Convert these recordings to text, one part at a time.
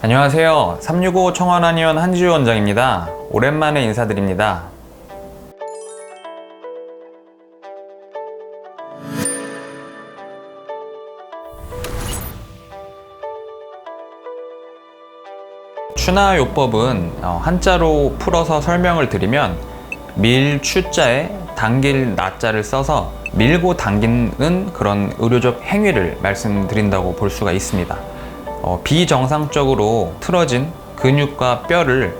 안녕하세요. 365 청원한의원 한지우 원장입니다. 오랜만에 인사드립니다. 추나요법은 어, 한자로 풀어서 설명을 드리면 밀 추자에 당길 나자를 써서 밀고 당기는 그런 의료적 행위를 말씀드린다고 볼 수가 있습니다. 어, 비정상적으로 틀어진 근육과 뼈를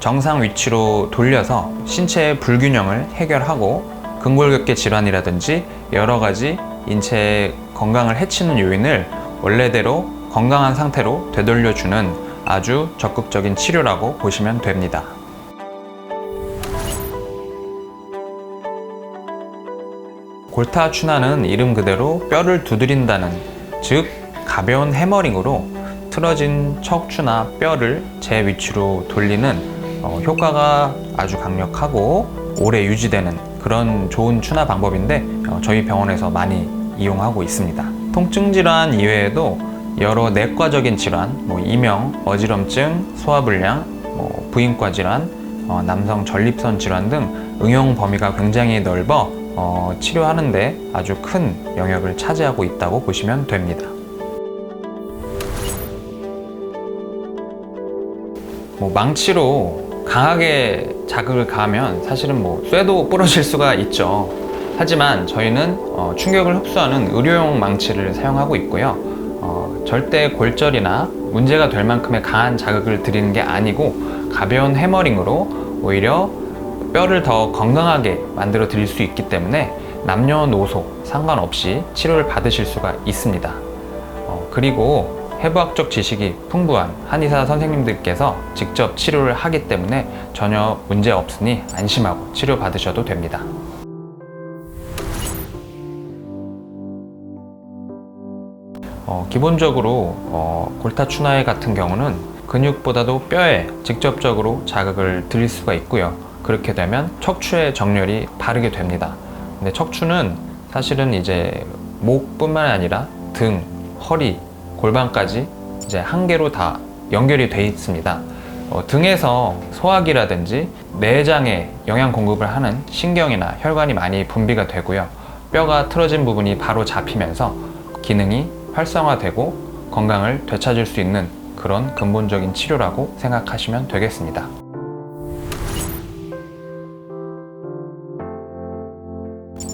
정상 위치로 돌려서 신체의 불균형을 해결하고 근골격계 질환이라든지 여러 가지 인체의 건강을 해치는 요인을 원래대로 건강한 상태로 되돌려주는 아주 적극적인 치료라고 보시면 됩니다. 골타 추나는 이름 그대로 뼈를 두드린다는 즉 가벼운 해머링으로 틀어진 척추나 뼈를 제 위치로 돌리는 어, 효과가 아주 강력하고 오래 유지되는 그런 좋은 추나 방법인데 어, 저희 병원에서 많이 이용하고 있습니다. 통증 질환 이외에도 여러 내과적인 질환, 뭐 이명, 어지럼증, 소화불량, 뭐 부인과 질환, 어, 남성 전립선 질환 등 응용 범위가 굉장히 넓어 어, 치료하는데 아주 큰 영역을 차지하고 있다고 보시면 됩니다. 뭐 망치로 강하게 자극을 가하면 사실은 뭐 쇠도 부러질 수가 있죠. 하지만 저희는 어, 충격을 흡수하는 의료용 망치를 사용하고 있고요. 어, 절대 골절이나 문제가 될 만큼의 강한 자극을 드리는 게 아니고 가벼운 해머링으로 오히려 뼈를 더 건강하게 만들어 드릴 수 있기 때문에 남녀노소 상관없이 치료를 받으실 수가 있습니다. 어, 그리고 해부학적 지식이 풍부한 한의사 선생님들께서 직접 치료를 하기 때문에 전혀 문제 없으니 안심하고 치료 받으셔도 됩니다. 어, 기본적으로 어, 골타추나이 같은 경우는 근육보다도 뼈에 직접적으로 자극을 드릴 수가 있고요. 그렇게 되면 척추의 정렬이 바르게 됩니다. 근데 척추는 사실은 이제 목뿐만 아니라 등, 허리, 골반까지 이제 한 개로 다 연결이 돼 있습니다. 어, 등에서 소화기라든지 내장에 영양 공급을 하는 신경이나 혈관이 많이 분비가 되고요. 뼈가 틀어진 부분이 바로 잡히면서 기능이 활성화되고 건강을 되찾을 수 있는 그런 근본적인 치료라고 생각하시면 되겠습니다.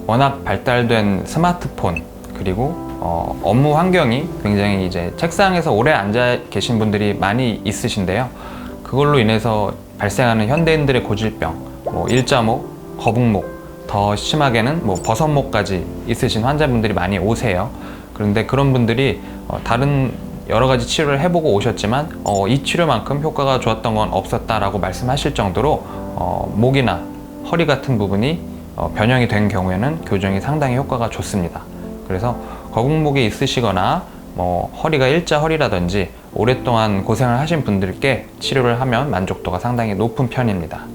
워낙 발달된 스마트폰 그리고 어, 업무 환경이 굉장히 이제 책상에서 오래 앉아 계신 분들이 많이 있으신데요. 그걸로 인해서 발생하는 현대인들의 고질병, 뭐 일자목, 거북목, 더 심하게는 뭐 버섯목까지 있으신 환자분들이 많이 오세요. 그런데 그런 분들이 어, 다른 여러 가지 치료를 해보고 오셨지만 어, 이 치료만큼 효과가 좋았던 건 없었다라고 말씀하실 정도로 어, 목이나 허리 같은 부분이 어, 변형이 된 경우에는 교정이 상당히 효과가 좋습니다. 그래서 거북목이 있으시거나 뭐 허리가 일자 허리라든지 오랫동안 고생을 하신 분들께 치료를 하면 만족도가 상당히 높은 편입니다.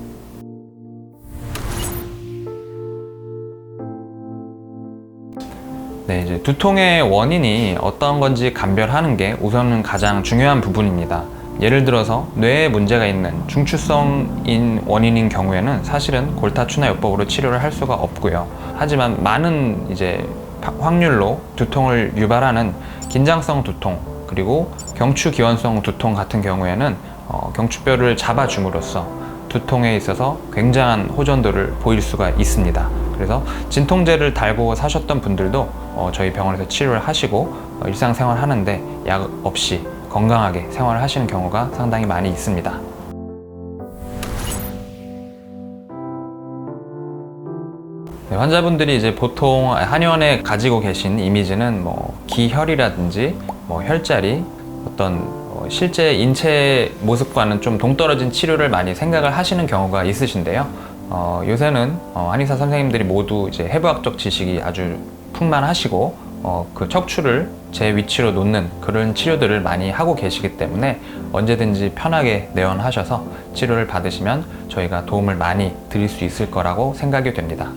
네, 이제 두통의 원인이 어떤 건지 감별하는 게 우선은 가장 중요한 부분입니다. 예를 들어서 뇌에 문제가 있는 중추성인 원인인 경우에는 사실은 골타추나 요법으로 치료를 할 수가 없고요. 하지만 많은 이제 확률로 두통을 유발하는 긴장성 두통 그리고 경추기원성 두통 같은 경우에는 어, 경추뼈를 잡아줌으로써 두통에 있어서 굉장한 호전도를 보일 수가 있습니다. 그래서 진통제를 달고 사셨던 분들도 어, 저희 병원에서 치료를 하시고 어, 일상생활 하는데 약 없이 건강하게 생활을 하시는 경우가 상당히 많이 있습니다. 네, 환자분들이 이제 보통 한의원에 가지고 계신 이미지는 뭐 기혈이라든지 뭐 혈자리 어떤 어, 실제 인체 모습과는 좀 동떨어진 치료를 많이 생각을 하시는 경우가 있으신데요. 어, 요새는 어, 한의사 선생님들이 모두 이제 해부학적 지식이 아주 풍만하시고 어, 그 척추를 제 위치로 놓는 그런 치료들을 많이 하고 계시기 때문에 언제든지 편하게 내원하셔서 치료를 받으시면 저희가 도움을 많이 드릴 수 있을 거라고 생각이 됩니다.